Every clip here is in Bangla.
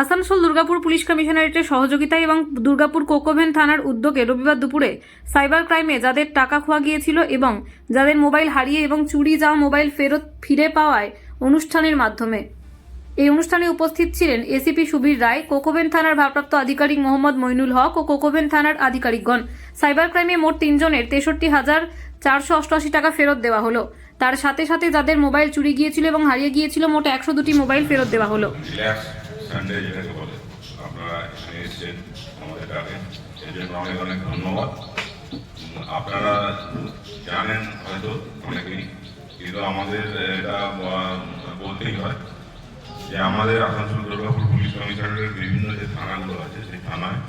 আসানসোল দুর্গাপুর পুলিশ কমিশনারেটের সহযোগিতায় এবং দুর্গাপুর কোকোভেন থানার উদ্যোগে রবিবার দুপুরে সাইবার ক্রাইমে যাদের টাকা খোয়া গিয়েছিল এবং যাদের মোবাইল হারিয়ে এবং চুরি যাওয়া মোবাইল ফেরত ফিরে পাওয়ায় অনুষ্ঠানের মাধ্যমে। এই অনুষ্ঠানে উপস্থিত ছিলেন এসিপি সুবীর রায়, কোকোভেন থানার ভারপ্রাপ্ত আধিকারিক মোহাম্মদ মইনুল হক ও কোকোভেন থানার আধিকারিকগণ। সাইবার ক্রাইমে মোট তিনজনের তেষট্টি হাজার চারশো অষ্টআশি টাকা ফেরত দেওয়া হলো। তার সাথে সাথে যাদের মোবাইল চুরি গিয়েছিল এবং হারিয়ে গিয়েছিল মোট একশো দুটি মোবাইল ফেরত দেওয়া হলো। সানডে যেটাকে বলে। আপনারা এখানে এসেছেন, আমাদের ডাকে সেই জন্য অনেক অনেক ধন্যবাদ। আপনারা জানেন হয়তো অনেকেই, কিন্তু আমাদের এটা বলতেই হয় যে আমাদের আসানসোল দুর্গাপুর পুলিশ কমিশনারের বিভিন্ন যে থানাগুলো আছে, সেই থানায়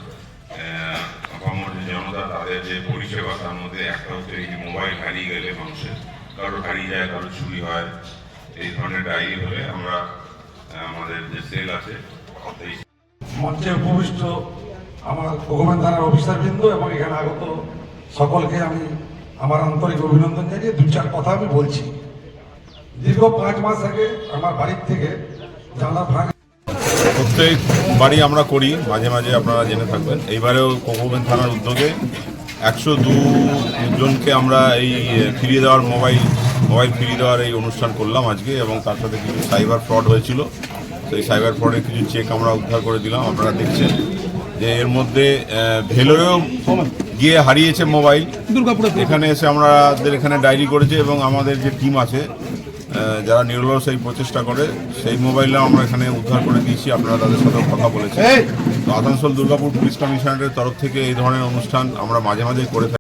আপামর যে জনতা, তাদের যে পরিষেবা, তার মধ্যে একটা হচ্ছে এই যে মোবাইল হারিয়ে গেলে মানুষের কারও হারিয়ে যায় কারও চুরি হয়, এই ধরনের ডায়েরি হলে আমরা যে সেল আছে মঞ্চে উপবিষ্ট আমার ভগবান থানার অফিসারবৃন্দ এবং এখানে আগত সকলকে আমি আমার আন্তরিক অভিনন্দন জানিয়ে দু চার কথা আমি বলছি। দীর্ঘ পাঁচ মাস আগে আমার বাড়ির থেকে জানলা ভাঙ প্রত্যেক বাড়ি আমরা করি মাঝে মাঝে আপনারা জেনে থাকবেন। এইবারেও কোকোবেন থানার উদ্যোগে একশো জনকে আমরা এই ফিরিয়ে দেওয়ার মোবাইল মোবাইল ফিরিয়ে দেওয়ার এই অনুষ্ঠান করলাম আজকে এবং তার সাথে কিছু সাইবার ফ্রড হয়েছিল। সেই সাইবার ফ্রডের কিছু চেক আমরা উদ্ধার করে দিলাম। আপনারা দেখছেন যে এর মধ্যে ভেলোরেও গিয়ে হারিয়েছে মোবাইল দুর্গাপুর। এখানে এসে আমাদের এখানে ডায়েরি করেছে এবং আমাদের যে টিম আছে যারা নিরলস এই প্রচেষ্টা করে সেই মোবাইলটা আমরা এখানে উদ্ধার করে দিয়েছি। আপনারা তাদের সাথে কথা বলেছেন। তো আসানসোল দুর্গাপুর পুলিশ কমিশনারের তরফ থেকে এই ধরনের অনুষ্ঠান আমরা মাঝে মাঝে করে থাকি।